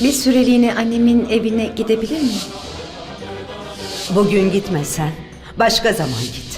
Bir süreliğine annemin evine gidebilir miyim? Bugün gitmesen başka zaman git.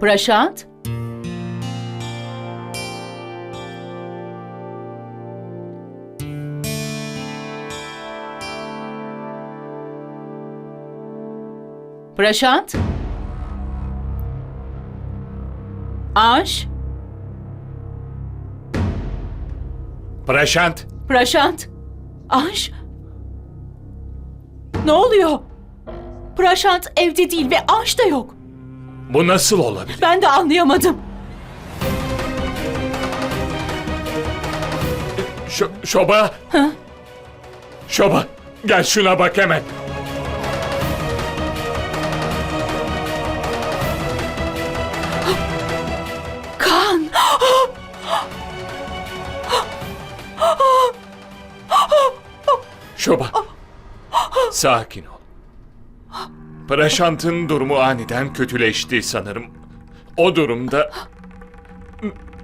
Prashant? Prashant? Anş? Praşant, Prashant? Anş? Ne oluyor? Prashant evde değil ve Anş da yok. bu nasıl olabilir? Ben de anlayamadım. Şo- şoba! Şoba, gel şuna bak hemen. Sakin ol. Praşant'ın durumu aniden kötüleşti sanırım. O durumda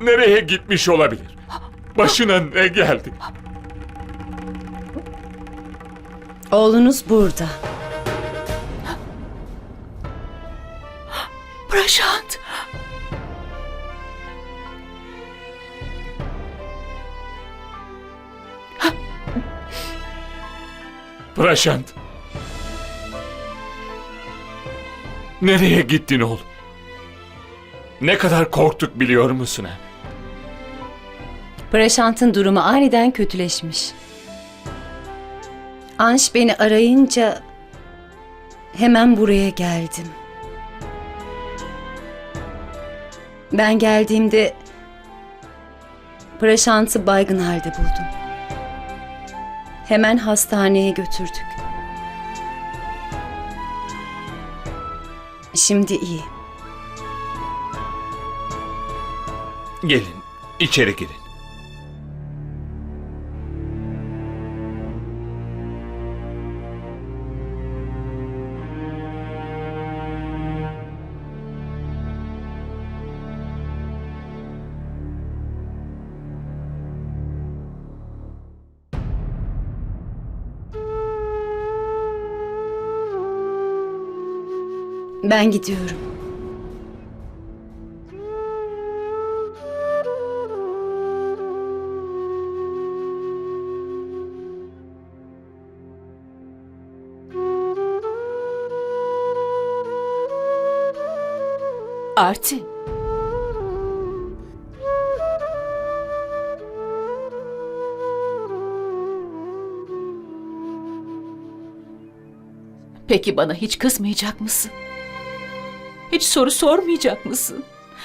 nereye gitmiş olabilir? Başına ne geldi? Oğlunuz burada. Prashant! Praşant. Nereye gittin oğlum? Ne kadar korktuk biliyor musun ha? Praşant'ın durumu aniden kötüleşmiş. Anş beni arayınca hemen buraya geldim. Ben geldiğimde Praşant'ı baygın halde buldum. Hemen hastaneye götürdük. Şimdi iyi. Gelin, içeri girin. Ben gidiyorum. Arti. Peki bana hiç kızmayacak mısın? Hiç soru sormayacak mısın?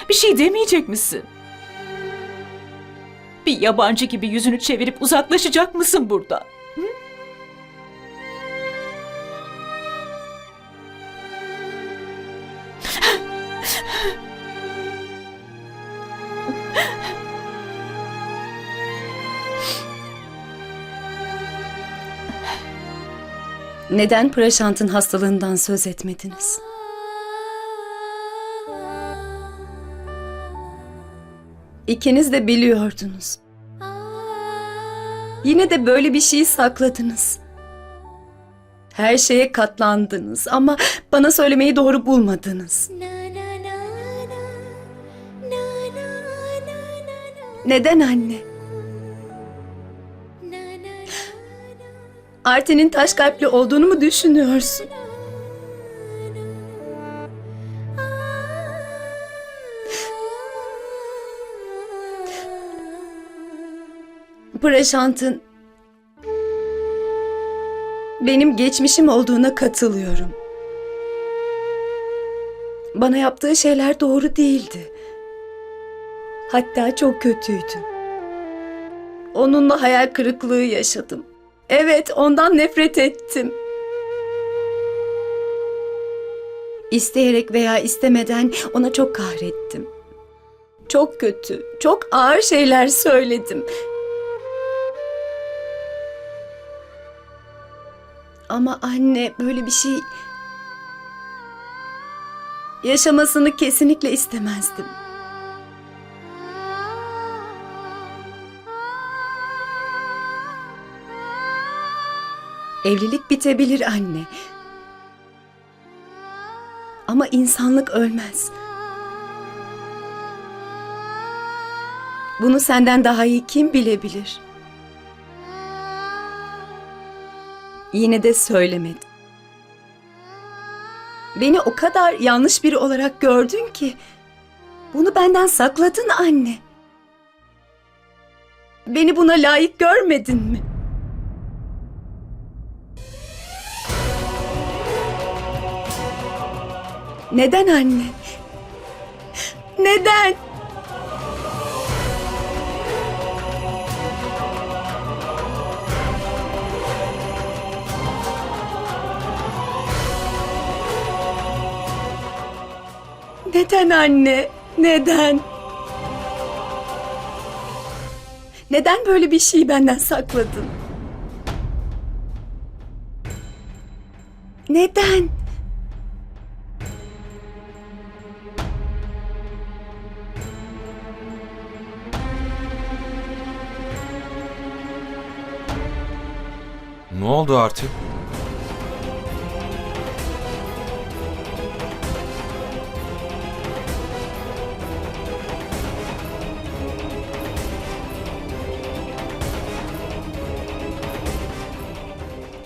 Bir şey demeyecek misin? Bir yabancı gibi yüzünü çevirip uzaklaşacak mısın burada? Neden Praşant'ın hastalığından söz etmediniz? İkiniz de biliyordunuz. Yine de böyle bir şeyi sakladınız. Her şeye katlandınız ama bana söylemeyi doğru bulmadınız. Neden anne? Artin'in taş kalpli olduğunu mu düşünüyorsun? Praşant'ın benim geçmişim olduğuna katılıyorum. Bana yaptığı şeyler doğru değildi. Hatta çok kötüydü. Onunla hayal kırıklığı yaşadım. Evet, ondan nefret ettim. İsteyerek veya istemeden ona çok kahrettim. Çok kötü, çok ağır şeyler söyledim. Ama anne böyle bir şey yaşamasını kesinlikle istemezdim. Evlilik bitebilir anne. Ama insanlık ölmez. Bunu senden daha iyi kim bilebilir? Yine de söylemedim. Beni o kadar yanlış biri olarak gördün ki bunu benden sakladın anne. Beni buna layık görmedin mi? Neden anne? Neden? Neden anne? Neden? Neden böyle bir şeyi benden sakladın? Neden? Ne oldu artık?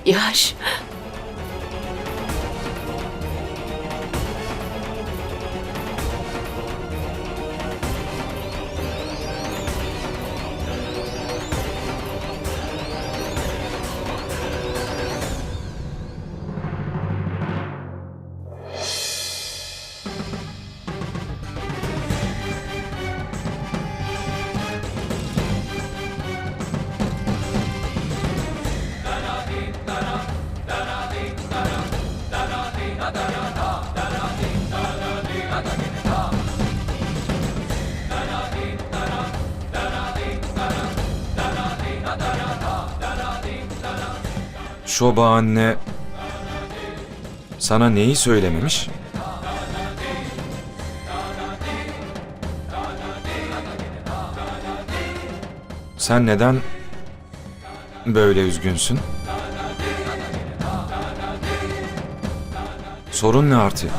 Yaş. Şoba anne sana neyi söylememiş? Sen neden böyle üzgünsün? Sorun ne artık?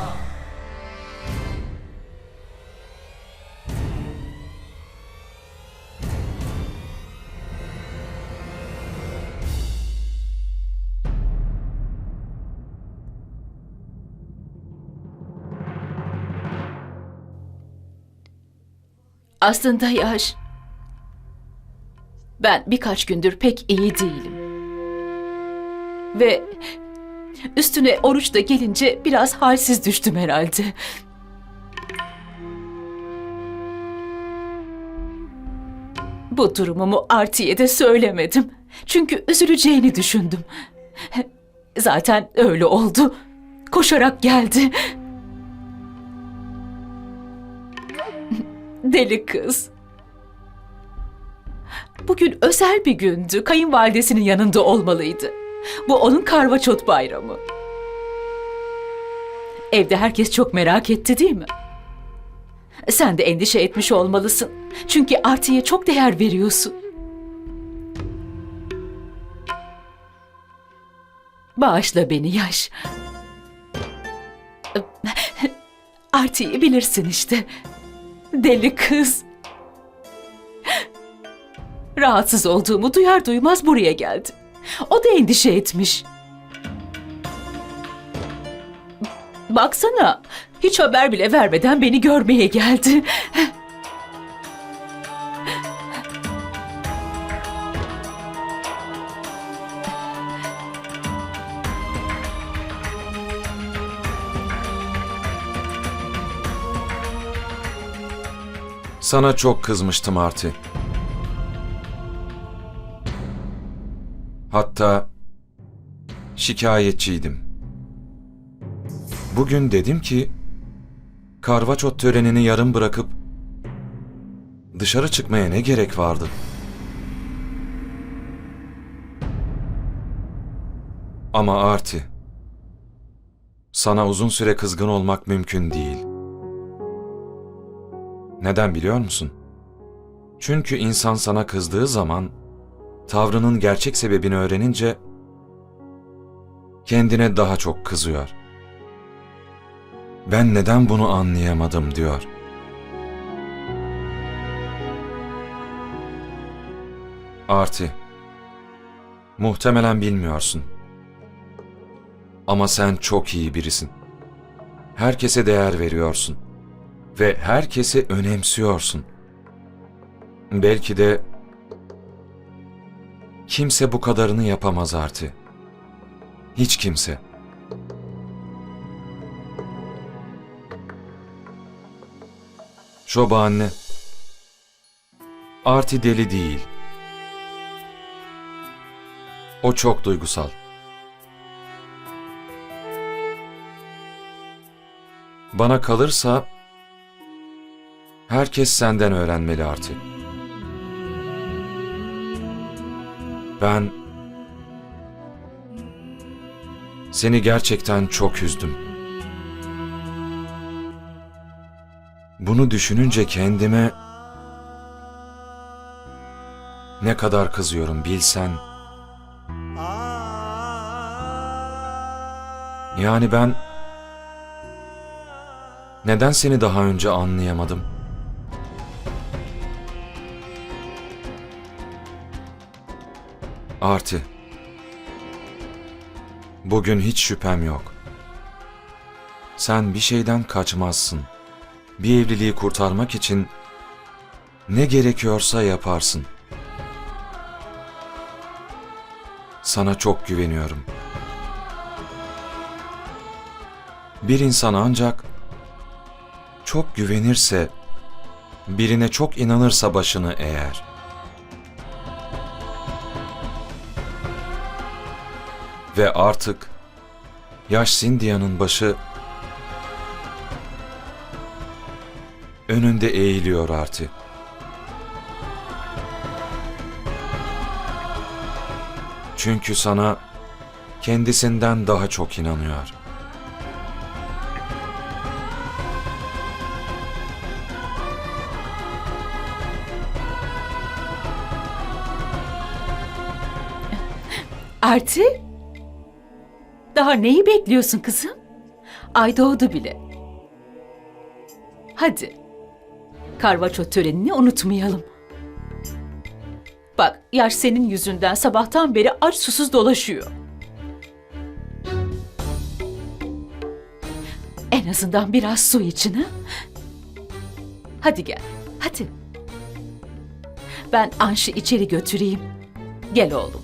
Aslında Yaş. Ben birkaç gündür pek iyi değilim. Ve üstüne oruç da gelince biraz halsiz düştüm herhalde. Bu durumumu Arti'ye de söylemedim. Çünkü üzüleceğini düşündüm. Zaten öyle oldu. Koşarak geldi. Deli kız. Bugün özel bir gündü. Kayınvalidesinin yanında olmalıydı. Bu onun karvaçot bayramı. Evde herkes çok merak etti değil mi? Sen de endişe etmiş olmalısın. Çünkü Arti'ye çok değer veriyorsun. Bağışla beni yaş. Arti'yi bilirsin işte. Deli kız. Rahatsız olduğumu duyar duymaz buraya geldi. O da endişe etmiş. Baksana, hiç haber bile vermeden beni görmeye geldi. Sana çok kızmıştım Arti. Hatta şikayetçiydim. Bugün dedim ki karvaçot törenini yarım bırakıp Dışarı çıkmaya ne gerek vardı? Ama Arti, sana uzun süre kızgın olmak mümkün değil. Neden biliyor musun? Çünkü insan sana kızdığı zaman tavrının gerçek sebebini öğrenince kendine daha çok kızıyor. Ben neden bunu anlayamadım diyor. Arti, muhtemelen bilmiyorsun. Ama sen çok iyi birisin. Herkese değer veriyorsun ve herkesi önemsiyorsun. Belki de kimse bu kadarını yapamaz Arti. Hiç kimse. Şoba anne. Arti deli değil. O çok duygusal. Bana kalırsa herkes senden öğrenmeli artık. Ben seni gerçekten çok üzdüm. Bunu düşününce kendime ne kadar kızıyorum bilsen. Yani ben neden seni daha önce anlayamadım? Artı. Bugün hiç şüphem yok. Sen bir şeyden kaçmazsın. Bir evliliği kurtarmak için ne gerekiyorsa yaparsın. Sana çok güveniyorum. Bir insan ancak çok güvenirse, birine çok inanırsa başını eğer. Ve artık yaş Cynthia'nın başı önünde eğiliyor artık. Çünkü sana kendisinden daha çok inanıyor. Arti? Daha neyi bekliyorsun kızım? Ay doğdu bile. Hadi. Karvaço törenini unutmayalım. Bak yaş senin yüzünden sabahtan beri aç susuz dolaşıyor. En azından biraz su için ha? Hadi gel, hadi. Ben Anş'ı içeri götüreyim. Gel oğlum.